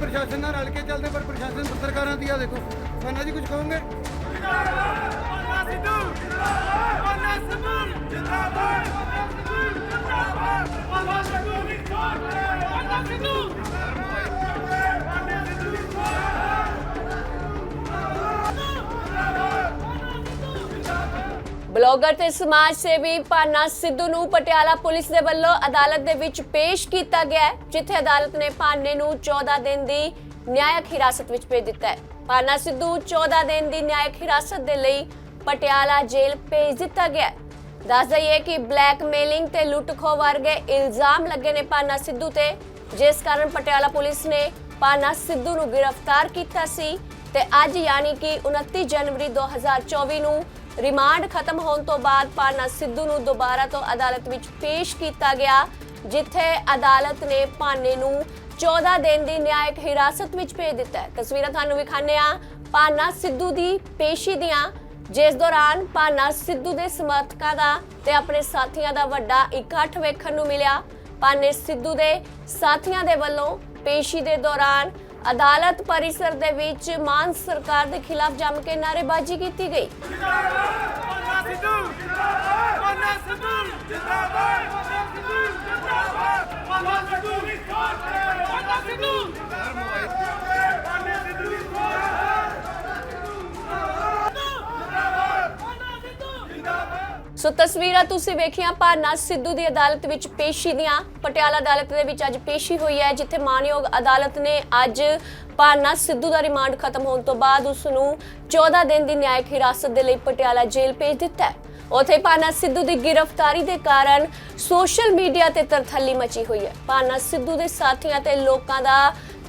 ਪ੍ਰਸ਼ਾਸਨ ਨਾਲ ਰਲ ਕੇ ਚੱਲਦੇ ਪਰ ਪ੍ਰਸ਼ਾਸਨ ਪੱਤਰਕਾਰਾਂ ਦੀ ਆ ਦੇਖੋ ਸਾਨਾ ਜੀ ਕੁਝ ਕਹੋਗੇ ਬਲੌਗਰ ਤੇ ਸਮਾਜ ਸੇਵੀ ਪਾਨਾ ਸਿੱਧੂ ਨੂੰ ਪਟਿਆਲਾ ਪੁਲਿਸ ਦੇ ਵੱਲੋਂ ਅਦਾਲਤ ਦੇ ਵਿੱਚ ਪੇਸ਼ ਕੀਤਾ ਗਿਆ ਹੈ, ਜਿੱਥੇ ਅਦਾਲਤ ਨੇ ਪਾਨੇ ਨੂੰ 14 ਦਿਨ ਦੀ ਨਿਆਇਕ ਹਿਰਾਸਤ ਵਿੱਚ ਭੇਜ ਦਿੱਤਾ ਹੈ। ਪਾਨਾ ਸਿੱਧੂ 14 ਦਿਨ ਦੀ ਨਿਆਇਕ ਹਿਰਾਸਤ ਦੇ ਲਈ ਪਟਿਆਲਾ ਜੇਲ੍ਹ ਭੇਜ ਦਿੱਤਾ ਗਿਆ ਹੈ। ਦੱਸ ਦਈਏ ਕਿ ਬਲੈਕਮੇਲਿੰਗ ਤੇ ਲੁੱਟਖੋ ਵਰਗੇ ਇਲਜ਼ਾਮ ਲੱਗੇ ਨੇ ਪਾਨਾ ਸਿੱਧੂ ਤੇ, ਜਿਸ ਕਾਰਨ ਪਟਿਆਲਾ ਪੁਲਿਸ ਨੇ ਪਾਨਾ ਸਿੱਧੂ ਨੂੰ ਗ੍ਰਿਫਤਾਰ ਕੀਤਾ ਸੀ ਤੇ ਅੱਜ ਯਾਨੀ ਕਿ 29 ਜਨਵਰੀ 2024 ਨੂੰ ਰਿਮਾਂਡ ਖਤਮ ਹੋਣ ਤੋਂ ਬਾਅਦ ਪਾਨਾ ਸਿੱਧੂ ਨੂੰ ਦੁਬਾਰਾ ਤੋਂ ਅਦਾਲਤ ਵਿੱਚ ਪੇਸ਼ ਕੀਤਾ ਗਿਆ, ਜਿੱਥੇ ਅਦਾਲਤ ਨੇ ਪਾਨੇ ਨੂੰ 14 ਦਿਨ ਦੀ ਨਿਆਇਕ ਹਿਰਾਸਤ ਵਿੱਚ ਭੇਜ ਦਿੱਤਾ ਹੈ। ਤਸਵੀਰਾਂ ਤੁਹਾਨੂੰ ਵਿਖਾਣੇ ਆ ਪਾਨਾ ਸਿੱਧੂ ਦੀ ਪੇਸ਼ੀ ਦੀਆਂ, ਜਿਸ ਦੌਰਾਨ ਪਾਨਾ ਸਿੱਧੂ ਦੇ ਸਮਰਥਕਾਂ ਦਾ ਤੇ ਆਪਣੇ ਸਾਥੀਆਂ ਦਾ ਵੱਡਾ ਇਕੱਠ ਵੇਖਣ ਨੂੰ ਮਿਲਿਆ। ਪਾਨੇ ਸਿੱਧੂ ਦੇ ਸਾਥੀਆਂ ਦੇ ਵੱਲੋਂ ਪੇਸ਼ੀ ਦੇ ਦੌਰਾਨ ਅਦਾਲਤ ਪਰਿਸਰ ਦੇ ਵਿੱਚ ਮਾਨ ਸਰਕਾਰ ਦੇ ਖਿਲਾਫ ਜੰਮ ਕੇ ਨਾਅਰੇਬਾਜ਼ੀ ਕੀਤੀ ਗਈ ਸੋ ਤਸਵੀਰਾਂ ਤੁਸੀਂ ਵੇਖੀਆਂ ਪਾਨਾ ਸਿੱਧੂ ਦੀ ਅਦਾਲਤ ਵਿੱਚ ਪੇਸ਼ੀ ਦੀਆਂ, ਪਟਿਆਲਾ ਅਦਾਲਤ ਦੇ ਵਿੱਚ ਅੱਜ ਪੇਸ਼ੀ ਹੋਈ ਹੈ, ਜਿੱਥੇ ਮਾਨਯੋਗ ਅਦਾਲਤ ਨੇ ਅੱਜ ਪਾਨਾ ਸਿੱਧੂ ਦਾ ਰਿਮਾਂਡ ਖਤਮ ਹੋਣ ਤੋਂ ਬਾਅਦ ਉਸ ਨੂੰ 14 ਦਿਨ ਦੀ ਨਿਆਇਕ ਹਿਰਾਸਤ ਦੇ ਲਈ ਪਟਿਆਲਾ ਜੇਲ੍ਹ ਭੇਜ ਦਿੱਤਾ ਹੈ। ਉਥੇ ਪਾਨਾ ਸਿੱਧੂ ਦੀ ਗ੍ਰਿਫਤਾਰੀ ਦੇ ਕਾਰਨ ਸੋਸ਼ਲ ਮੀਡੀਆ ਤੇ ਤਰਥੱਲੀ ਮਚੀ ਹੋਈ ਹੈ। ਪਾਨਾ ਸਿੱਧੂ ਦੇ ਸਾਥੀਆਂ ਤੇ ਲੋਕਾਂ ਦਾ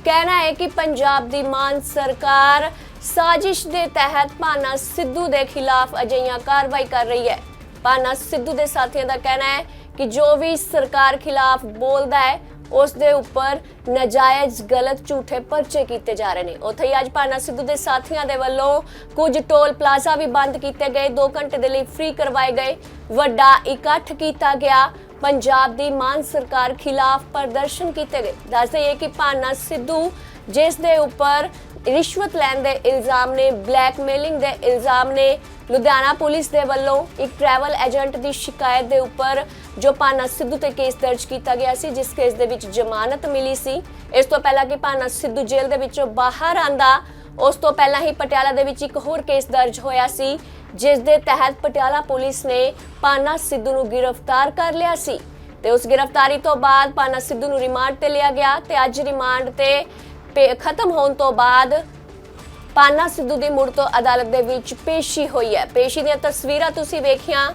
ਕਹਿਣਾ ਹੈ ਕਿ ਪੰਜਾਬ ਦੀ ਮਾਨ ਸਰਕਾਰ ਸਾਜ਼ਿਸ਼ ਦੇ ਤਹਿਤ ਪਾਨਾ ਸਿੱਧੂ ਦੇ ਖਿਲਾਫ ਅਜਿਹੀਆਂ ਕਾਰਵਾਈ ਕਰ ਰਹੀ ਹੈ। ਪਾਨਾ ਸਿੱਧੂ ਦੇ ਸਾਥੀਆਂ ਦਾ ਕਹਿਣਾ ਹੈ ਕਿ ਜੋ ਵੀ ਸਰਕਾਰ ਖਿਲਾਫ ਬੋਲਦਾ ਹੈ, ਉਸ ਦੇ ਉੱਪਰ ਨਜਾਇਜ਼ ਗਲਤ ਝੂਠੇ ਪਰਚੇ ਕੀਤੇ ਜਾ ਰਹੇ ਨੇ। ਉੱਥੇ ਹੀ ਅੱਜ ਪਾਨਾ ਸਿੱਧੂ ਦੇ ਸਾਥੀਆਂ ਦੇ ਵੱਲੋਂ ਕੁਝ ਟੋਲ ਪਲਾਜ਼ਾ ਵੀ ਬੰਦ ਕੀਤੇ ਗਏ। 2 ਘੰਟੇ ਦੇ ਲਈ ਫ੍ਰੀ ਕਰਵਾਏ ਗਏ। ਵੱਡਾ ਇਕੱਠ ਕੀਤਾ ਗਿਆ। ਪੰਜਾਬ ਦੀ ਮਾਨ ਸਰਕਾਰ ਖਿਲਾਫ ਪ੍ਰਦਰਸ਼ਨ ਕੀਤੇ ਗਏ। ਦੱਸ ਦਈਏ ਕਿ ਪਾਨਾ ਸਿੱਧੂ ਜਿਸ ਦੇ ਉੱਪਰ ਰਿਸ਼ਵਤ ਲੈਣ ਦੇ ਇਲਜ਼ਾਮ ਨੇ ਬਲੈਕਮੇਲਿੰਗ ਦੇ ਇਲਜ਼ਾਮ ਨੇ, ਲੁਧਿਆਣਾ ਪੁਲਿਸ ਦੇ ਵੱਲੋਂ ਇੱਕ ਟਰੈਵਲ ਏਜੰਟ ਦੀ ਸ਼ਿਕਾਇਤ ਦੇ ਉੱਪਰ ਜੋ ਪਾਨਾ ਸਿੱਧੂ ਤੇ ਕੇਸ ਦਰਜ ਕੀਤਾ ਗਿਆ ਸੀ, ਜਿਸ ਕੇਸ ਦੇ ਵਿੱਚ ਜ਼ਮਾਨਤ ਮਿਲੀ ਸੀ। ਇਸ ਤੋਂ ਪਹਿਲਾਂ ਕਿ ਪਾਨਾ ਸਿੱਧੂ ਜੇਲ੍ਹ ਦੇ ਵਿੱਚੋਂ ਬਾਹਰ ਆਂਦਾ, ਉਸ ਤੋਂ ਪਹਿਲਾਂ ਹੀ ਪਟਿਆਲਾ ਦੇ ਵਿੱਚ ਇੱਕ ਹੋਰ ਕੇਸ ਦਰਜ ਹੋਇਆ ਸੀ, ਜਿਸ ਦੇ ਤਹਿਤ ਪਟਿਆਲਾ ਪੁਲਿਸ ਨੇ ਪਾਨਾ ਸਿੱਧੂ ਨੂੰ ਗ੍ਰਿਫਤਾਰ ਕਰ ਲਿਆ ਸੀ। ਤੇ ਉਸ ਗ੍ਰਿਫਤਾਰੀ ਤੋਂ ਬਾਅਦ ਪਾਨਾ ਸਿੱਧੂ ਨੂੰ ਰਿਮਾਂਡ ਤੇ ਲਿਆ ਗਿਆ ਤੇ ਅੱਜ ਰਿਮਾਂਡ ਤੇ ਖਤਮ ਹੋਣ ਤੋਂ ਬਾਅਦ ਪਾਨਾ ਸਿੱਧੂ ਦੀ ਮੁੜ ਤੋਂ ਅਦਾਲਤ ਦੇ ਵਿੱਚ ਪੇਸ਼ੀ ਹੋਈ ਹੈ। ਪੇਸ਼ੀ ਦੀਆਂ ਤਸਵੀਰਾਂ ਤੁਸੀਂ ਵੇਖੀਆਂ।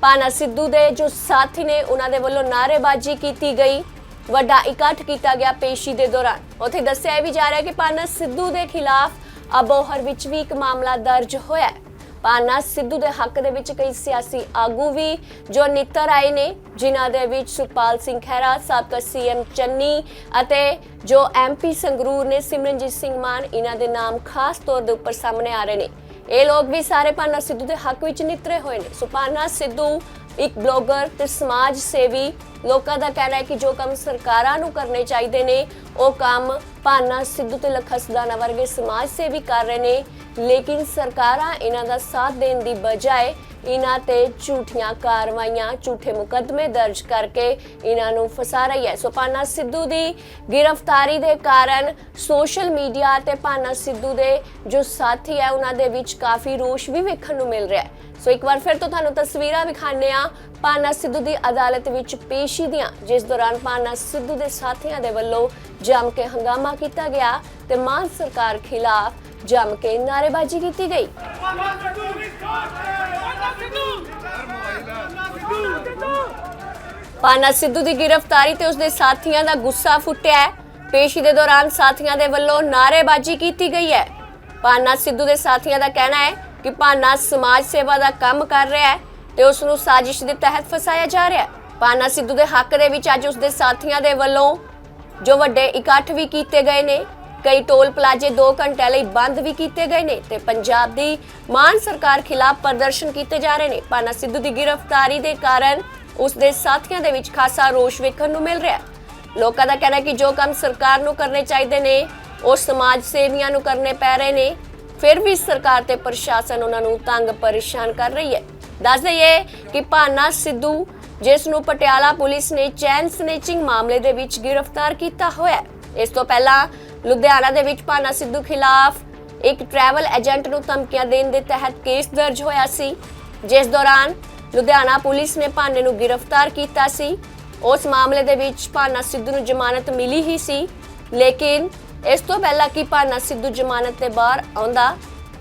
ਪਾਨਾ ਸਿੱਧੂ ਦੇ ਜੋ ਸਾਥੀ ਨੇ, ਉਹਨਾਂ ਦੇ ਵੱਲੋਂ ਨਾਅਰੇਬਾਜ਼ੀ ਕੀਤੀ ਗਈ। ਵੱਡਾ ਇਕੱਠ ਕੀਤਾ ਗਿਆ ਪੇਸ਼ੀ ਦੇ ਦੌਰਾਨ। ਉੱਥੇ ਦੱਸਿਆ ਇਹ ਵੀ ਜਾ ਰਿਹਾ ਕਿ ਪਾਨਾ ਸਿੱਧੂ ਦੇ ਖਿਲਾਫ ਅਬੋਹਰ ਵਿੱਚ ਵੀ ਇੱਕ ਮਾਮਲਾ ਦਰਜ ਹੋਇਆ ਹੈ। ਪਾਨਾ ਸਿੱਧੂ ਦੇ ਹੱਕ ਦੇ ਵਿੱਚ ਕਈ ਸਿਆਸੀ ਆਗੂ ਵੀ, ਜੋ ਨਿੱਤਰ ਆਏ ਨੇ, ਜਿਨ੍ਹਾਂ ਦੇ ਵਿੱਚ ਸੁਖਪਾਲ ਸਿੰਘ ਖਹਿਰਾ, ਸਾਬਕਾ ਸੀਐਮ ਚੰਨੀ ਅਤੇ ਜੋ ਐਮਪੀ ਸੰਗਰੂਰ ਨੇ, ਸਿਮਰਨਜੀਤ ਸਿੰਘ ਮਾਨ ਇਹਨਾਂ ਦੇ ਨਾਮ ਖਾਸ ਤੌਰ ਦੇ ਉੱਪਰ ਸਾਹਮਣੇ ਆ ਰਹੇ ਨੇ। ਇਹ ਲੋਕ ਵੀ ਸਾਰੇ ਪਾਨਾ ਸਿੱਧੂ ਦੇ ਹੱਕ ਵਿੱਚ ਨਿੱਤਰੇ ਹੋਏ ਨੇ। ਸੋ ਸਿੱਧੂ ਇੱਕ ਬਲੌਗਰ ਤੇ ਸਮਾਜ ਸੇਵੀ ਲੋਕਾਂ ਦਾ ਕਹਿਣਾ ਹੈ ਕਿ ਜੋ ਕੰਮ ਸਰਕਾਰਾਂ ਨੂੰ ਕਰਨੇ ਚਾਹੀਦੇ ਨੇ, ਉਹ ਕੰਮ ਭਾਨਾ ਸਿੱਧੂ ਤੇ ਲੱਖਾ ਸਦਾਨਾ ਵਰਗੇ ਸਮਾਜ ਸੇਵੀ ਕਰ ਰਹੇ ਨੇ। ਲੇਕਿਨ ਸਰਕਾਰਾਂ ਇਹਨਾਂ ਦਾ ਸਾਥ ਦੇਣ ਦੀ ਬਜਾਏ ਇਹਨਾਂ ਤੇ ਝੂਠੀਆਂ ਕਾਰਵਾਈਆਂ, ਝੂਠੇ ਮੁਕੱਦਮੇ ਦਰਜ ਕਰਕੇ ਇਹਨਾਂ ਨੂੰ ਫਸਾ ਰਹੀ ਹੈ। ਸੋ ਪਾਨਾ ਸਿੱਧੂ ਦੀ ਗ੍ਰਿਫਤਾਰੀ ਦੇ ਕਾਰਨ ਸੋਸ਼ਲ ਮੀਡੀਆ ਤੇ ਪਾਨਾ ਸਿੱਧੂ ਦੇ ਜੋ ਸਾਥੀ ਹੈ ਉਹਨਾਂ ਦੇ ਵਿੱਚ ਕਾਫੀ ਰੋਸ਼ ਵੀ ਵੇਖਣ ਨੂੰ ਮਿਲ ਰਿਹਾ ਹੈ। ਸੋ ਇੱਕ ਵਾਰ ਫਿਰ ਤੋਂ ਤੁਹਾਨੂੰ ਤਸਵੀਰਾਂ ਵਿਖਾਣੇ ਆ ਪਾਨਾ ਸਿੱਧੂ ਦੀ ਅਦਾਲਤ ਵਿੱਚ ਪੇਸ਼ੀ ਦੀਆਂ, ਜਿਸ ਦੌਰਾਨ ਪਾਨਾ ਸਿੱਧੂ ਦੇ ਸਾਥੀਆਂ ਦੇ ਵੱਲੋਂ ਜੰਮ ਕੇ ਹੰਗਾਮਾ ਕੀਤਾ ਗਿਆ ਤੇ ਮਾਨ ਸਰਕਾਰ ਖਿਲਾਫ ਜੰਮ ਕੇ ਨਾਅਰੇਬਾਜ਼ੀ ਕੀਤੀ ਗਈ। ਪਾਨਾ ਸਿੱਧੂ ਦੀ ਗ੍ਰਿਫਤਾਰੀ ਤੇ ਉਸਦੇ ਸਾਥੀਆਂ ਦਾ ਗੁੱਸਾ ਫੁੱਟਿਆ ਹੈ। ਪੇਸ਼ੀ ਦੇ ਦੌਰਾਨ ਸਾਥੀਆਂ ਦੇ ਵੱਲੋਂ ਨਾਅਰੇਬਾਜ਼ੀ ਕੀਤੀ ਗਈ ਹੈ। ਪਾਨਾ ਸਿੱਧੂ ਦੇ ਸਾਥੀਆਂ ਦਾ ਕਹਿਣਾ ਹੈ ਕਿ ਪਾਨਾ ਸਮਾਜ ਸੇਵਾ ਦਾ ਕੰਮ ਕਰ ਰਿਹਾ ਹੈ ਤੇ ਉਸ ਨੂੰ ਸਾਜ਼ਿਸ਼ ਦੇ ਤਹਿਤ ਫਸਾਇਆ ਜਾ ਰਿਹਾ ਹੈ। ਪਾਨਾ ਸਿੱਧੂ ਦੇ ਹੱਕ ਦੇ ਵਿੱਚ ਅੱਜ ਉਸਦੇ ਸਾਥੀਆਂ ਦੇ ਵੱਲੋਂ ਜੋ ਵੱਡੇ ਇਕੱਠ ਵੀ ਕੀਤੇ ਗਏ ਨੇ ਕਈ ਟੋਲ ਪਲਾਜ਼ੇ 2 ਘੰਟੇ ਲਈ ਬੰਦ ਵੀ ਕੀਤੇ ਗਏ ਨੇ ਤੇ ਪੰਜਾਬ ਦੀ ਮਾਨ ਸਰਕਾਰ ਖਿਲਾਫ ਪ੍ਰਦਰਸ਼ਨ ਕੀਤੇ ਜਾ ਰਹੇ ਨੇ। ਪਾਨਾ ਸਿੱਧੂ ਦੀ ਗ੍ਰਿਫਤਾਰੀ ਦੇ ਕਾਰਨ ਉਸ ਦੇ ਸਾਥੀਆਂ ਦੇ ਵਿੱਚ ਖਾਸਾ ਰੋਸ਼ ਵੇਖਣ ਨੂੰ ਮਿਲ ਰਿਹਾ ਹੈ। ਲੋਕਾਂ ਦਾ ਕਹਿਣਾ ਹੈ ਕਿ ਜੋ ਕੰਮ ਸਰਕਾਰ ਨੂੰ ਕਰਨੇ ਚਾਹੀਦੇ ਨੇ, ਉਹ ਸਮਾਜ ਸੇਵੀਆਂ ਨੂੰ ਕਰਨੇ ਪੈ ਰਹੇ ਨੇ। ਫਿਰ ਵੀ ਸਰਕਾਰ ਤੇ ਪ੍ਰਸ਼ਾਸਨ ਉਹਨਾਂ ਨੂੰ ਤੰਗ ਪਰੇਸ਼ਾਨ ਕਰ ਰਹੀ ਹੈ। ਦੱਸ ਦਈਏ ਕਿ ਭਾਨਾ ਸਿੱਧੂ, ਜਿਸ ਨੂੰ ਪਟਿਆਲਾ ਪੁਲਿਸ ਨੇ ਚੈਨ ਸਨੇਚਿੰਗ ਮਾਮਲੇ ਦੇ ਵਿੱਚ ਗ੍ਰਿਫਤਾਰ ਕੀਤਾ ਹੋਇਆ ਇਸ ਤੋਂ ਪਹਿਲਾਂ ਲੁਧਿਆਣਾ ਦੇ ਵਿੱਚ ਭਾਨਾ ਸਿੱਧੂ ਖਿਲਾਫ ਇੱਕ ਟਰੈਵਲ ਏਜੰਟ ਨੂੰ ਧਮਕੀਆਂ ਦੇਣ ਦੇ ਤਹਿਤ ਕੇਸ ਦਰਜ ਹੋਇਆ ਸੀ। ਜਿਸ ਦੌਰਾਨ ਲੁਧਿਆਣਾ ਪੁਲਿਸ ਨੇ ਭਾਨੇ ਨੂੰ ਗ੍ਰਿਫਤਾਰ ਕੀਤਾ ਸੀ। ਉਸ ਮਾਮਲੇ ਦੇ ਵਿੱਚ ਭਾਨਾ ਸਿੱਧੂ ਨੂੰ ਜ਼ਮਾਨਤ ਮਿਲੀ ਹੀ ਸੀ। ਲੇਕਿਨ ਇਸ ਤੋਂ ਪਹਿਲਾਂ ਕਿ ਭਾਨਾ ਸਿੱਧੂ ਜ਼ਮਾਨਤ ਤੇ ਬਾਹਰ ਆਉਂਦਾ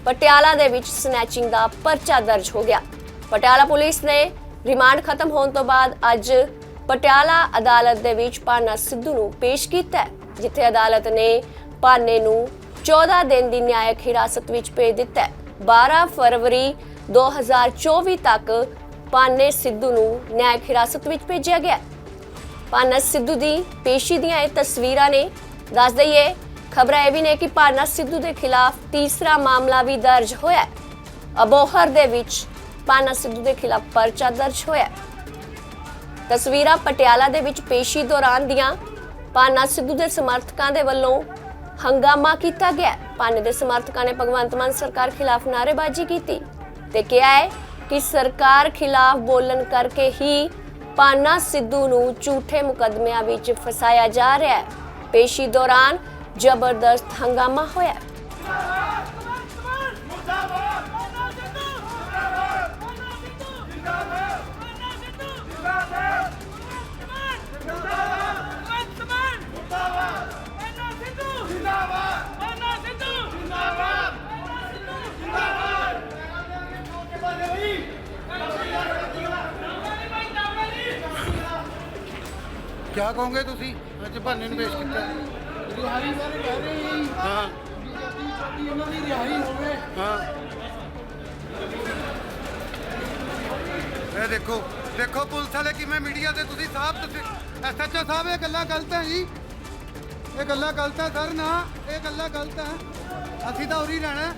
ਪਟਿਆਲਾ ਦੇ ਵਿੱਚ ਸਨੈਚਿੰਗ ਦਾ ਪਰਚਾ ਦਰਜ ਹੋ ਗਿਆ। ਪਟਿਆਲਾ ਪੁਲਿਸ ਨੇ ਰਿਮਾਂਡ ਖਤਮ ਹੋਣ ਤੋਂ ਬਾਅਦ ਅੱਜ ਪਟਿਆਲਾ ਅਦਾਲਤ ਦੇ ਵਿੱਚ ਭਾਨਾ ਸਿੱਧੂ ਨੂੰ ਪੇਸ਼ ਕੀਤਾ ਹੈ, ਜਿੱਥੇ ਅਦਾਲਤ ਨੇ ਭਾਨੇ ਨੂੰ 14 ਦਿਨ ਦੀ ਨਿਆਇਕ ਹਿਰਾਸਤ ਵਿੱਚ ਭੇਜ ਦਿੱਤਾ ਹੈ। 12 ਫਰਵਰੀ 2024 ਤੱਕ ਭਾਨੇ ਸਿੱਧੂ ਨੂੰ ਨਿਆਇਕ ਹਿਰਾਸਤ ਵਿੱਚ ਭੇਜਿਆ ਗਿਆ ਪਾਨਾ ਸਿੱਧੂ ਦੀ ਪੇਸ਼ੀ ਦੀਆਂ ਇਹ ਤਸਵੀਰਾਂ ਨੇ। ਦੱਸ ਦਈਏ, ਖਬਰਾਂ ਇਹ ਵੀ ਨੇ ਕਿ ਪਾਨਾ ਸਿੱਧੂ ਦੇ ਖਿਲਾਫ ਤੀਸਰਾ ਮਾਮਲਾ ਵੀ ਦਰਜ ਹੋਇਆ ਅਬੋਹਰ ਦੇ ਵਿੱਚ ਪਾਨਾ ਸਿੱਧੂ ਦੇ ਖਿਲਾਫ ਪਰਚਾ ਦਰਜ ਹੋਇਆ ਤਸਵੀਰਾਂ ਪਟਿਆਲਾ ਦੇ ਵਿੱਚ ਪੇਸ਼ੀ ਦੌਰਾਨ ਦੀਆਂ ਪਾਨਾ ਸਿੱਧੂ ਦੇ ਸਮਰਥਕਾਂ ਦੇ ਵੱਲੋਂ ਹੰਗਾਮਾ ਕੀਤਾ ਗਿਆ। ਪਾਨੇ ਦੇ ਸਮਰਥਕਾਂ ਨੇ ਭਗਵੰਤ ਮਾਨ ਸਰਕਾਰ ਖਿਲਾਫ ਨਾਅਰੇਬਾਜ਼ੀ ਕੀਤੀ ਤੇ ਕਿਹਾ ਹੈ ਕਿ ਸਰਕਾਰ ਖਿਲਾਫ ਬੋਲਣ ਕਰਕੇ ਹੀ ਪਾਨਾ ਸਿੱਧੂ ਨੂੰ ਝੂਠੇ ਮੁਕੱਦਮਿਆਂ ਵਿੱਚ ਫਸਾਇਆ ਜਾ ਰਿਹਾ ਹੈ। ਪੇਸ਼ੀ ਦੌਰਾਨ ਜ਼ਬਰਦਸਤ ਹੰਗਾਮਾ ਹੋਇਆ ਕੀ ਕਹੋਗੇ ਤੁਸੀਂ? ਅੱਜ ਭਾਨੇ ਨੂੰ ਪੇਸ਼ ਕੀਤਾ। ਰਿਹਾਈ ਬਾਰੇ ਕਹਿ ਰਹੇ ਜੀ ਹਾਂ। ਬੀਜੇਪੀ ਸਾਡੀ ਉਹਨਾਂ ਦੀ ਰਿਹਾਈ ਹੋਵੇ। ਹਾਂ। ਇਹ ਦੇਖੋ ਦੇਖੋ ਪੁਲਿਸ ਵਾਲੇ ਕਿਵੇਂ ਮੀਡੀਆ ਤੇ ਤੁਸੀਂ ਸਾਹਿਬ ਤੁਸੀਂ ਐਸਐਚਓ ਸਾਹਿਬ ਇਹ ਗੱਲਾਂ ਗਲਤ ਹੈ ਜੀ। ਇਹ ਗੱਲਾਂ ਗਲਤ ਹੈ ਸਰ ਨਾ ਇਹ ਗੱਲਾਂ ਗਲਤ ਹੈ। ਅਸੀਂ ਤਾਂ ਉਰੀ ਰਹਿਣਾ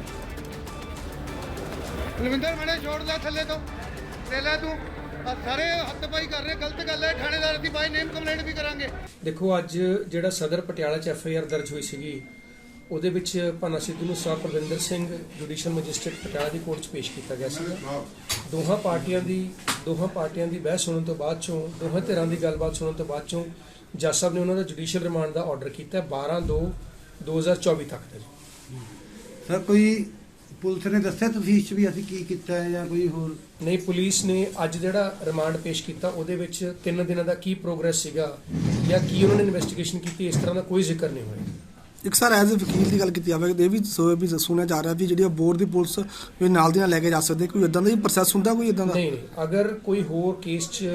ਕੁਲਵਿੰਦਰ ਮੜੇ ਛੋੜ ਲੈ ਥੱਲੇ ਤੋਂ। ਲੈ ਲੈ ਤੂੰ। ਸਾਰੇ ਹੱਥ ਪਾਈ ਕਰ ਰਹੇ ਗਲਤ ਗੱਲ ਹੈ ਥਾਣੇਦਾਰ ਦੀ ਬਾਈ ਨੇਮ ਕੰਪਲੇਂਟ ਵੀ ਕਰਾਂਗੇ। ਦੇਖੋ ਅੱਜ ਜਿਹੜਾ ਸਦਰ ਪਟਿਆਲਾ ਚ ਐਫ ਆਈ ਆਰ ਦਰਜ ਹੋਈ ਸੀਗੀ ਉਹਦੇ ਵਿੱਚ ਭਾਨਾ ਸਿੱਧੂ ਨੂੰ ਸਰ ਪ੍ਰਵਿੰਦਰ ਸਿੰਘ ਜੁਡੀਸ਼ੀਅਲ ਮੈਜਿਸਟ੍ਰੇਟ ਪਟਿਆਲਾ ਦੀ ਕੋਰਟ 'ਚ ਪੇਸ਼ ਕੀਤਾ ਗਿਆ ਸੀਗਾ। ਦੋਹਾਂ ਪਾਰਟੀਆਂ ਦੀ ਦੋਹਾਂ ਪਾਰਟੀਆਂ ਦੀ ਬਹਿਸ ਸੁਣਨ ਤੋਂ ਬਾਅਦ ਚੋਂ ਦੋਹਾਂ ਧਿਰਾਂ ਦੀ ਗੱਲਬਾਤ ਸੁਣਨ ਤੋਂ ਬਾਅਦ ਚੋਂ ਜੱਜ ਸਾਹਿਬ ਨੇ ਉਹਨਾਂ ਦਾ ਜੁਡੀਸ਼ੀਅਲ ਰਿਮਾਂਡ ਦਾ ਆਰਡਰ ਕੀਤਾ 12 2 2024 ਤੱਕ ਦਾ। ਸਰ ਕੋਈ ਪੁਲਿਸ ਨੇ ਦੱਸਿਆ ਤਫਤੀਸ਼ ਵੀ ਅਸੀਂ ਕੀ ਕੀਤਾ ਹੈ ਜਾਂ ਕੋਈ ਹੋਰ? ਨਹੀਂ ਪੁਲਿਸ ਨੇ ਅੱਜ ਜਿਹੜਾ ਰਿਮਾਂਡ ਪੇਸ਼ ਕੀਤਾ ਉਹਦੇ ਵਿੱਚ ਤਿੰਨ ਦਿਨਾਂ ਦਾ ਕੀ ਪ੍ਰੋਗਰੈਸ ਸੀਗਾ ਜਾਂ ਕੀ ਉਹਨਾਂ ਨੇ ਇਨਵੈਸਟੀਗੇਸ਼ਨ ਕੀਤੀ ਇਸ ਤਰ੍ਹਾਂ ਦਾ ਕੋਈ ਜ਼ਿਕਰ ਨਹੀਂ ਹੋਇਆ। ਇੱਕ ਸਰ ਐਜ਼ ਅ ਵਕੀਲ ਦੀ ਗੱਲ ਕੀਤੀ ਜਾਵੇ ਇਹ ਵੀ ਸੋ ਵੀ ਸੁਣਿਆ ਜਾ ਰਿਹਾ ਵੀ ਜਿਹੜੀ ਬੋਰਡ ਦੀ ਪੁਲਿਸ ਵੀ ਨਾਲ ਦੀ ਨਾਲ ਲੈ ਕੇ ਜਾ ਸਕਦੇ ਕੋਈ ਇਦਾਂ ਦਾ ਹੀ ਪ੍ਰੋਸੈਸ ਹੁੰਦਾ ਕੋਈ ਇਦਾਂ ਦਾ? ਨਹੀਂ ਨਹੀਂ ਅਗਰ ਕੋਈ ਹੋਰ ਕੇਸ 'ਚ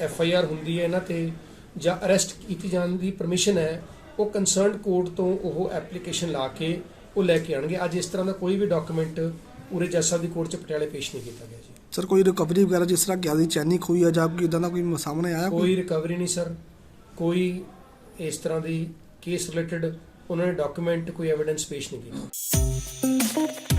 ਐਫ ਆਈ ਆਰ ਹੁੰਦੀ ਹੈ ਇਹਨਾਂ ਤੇ ਜਾਂ ਅਰੈਸਟ ਕੀਤੀ ਜਾਣ ਦੀ ਪਰਮਿਸ਼ਨ ਹੈ ਉਹ ਕੰਸਰਨਡ ਕੋਰਟ ਤੋਂ ਉਹ ਐਪਲੀਕੇਸ਼ਨ ਲਾ ਕੇ ਉਹ ਲੈ ਕੇ ਆਣਗੇ ਅੱਜ ਇਸ ਤਰ੍ਹਾਂ ਦਾ ਕੋਈ ਵੀ ਡਾਕੂਮੈਂਟ ਜੱਜ ਸਾਹਿਬ ਦੀ ਕੋਰਟ 'ਚ ਪਟਿਆਲੇ ਪੇਸ਼ ਨਹੀਂ ਕੀਤਾ ਗਿਆ ਜੀ। ਸਰ ਕੋਈ ਰਿਕਵਰੀ ਵਗੈਰਾ ਜਿਸ ਤਰ੍ਹਾਂ ਗਿਆ ਦੀ ਚੈਨੀ ਖੋਈ ਆ ਜਾਂ ਕੋਈ ਇਦਾਂ ਦਾ ਕੋਈ ਸਾਹਮਣੇ ਆਇਆ ਕੋਈ? ਰਿਕਵਰੀ ਨਹੀਂ ਸਰ। ਕੋਈ ਇਸ ਤਰ੍ਹਾਂ ਦੀ ਕੇਸ ਰਿਲੇਟਡ ਉਹਨਾਂ ਨੇ ਡਾਕੂਮੈਂਟ ਕੋਈ ਐਵੀਡੈਂਸ ਪੇਸ਼ ਨਹੀਂ ਕੀਤਾ।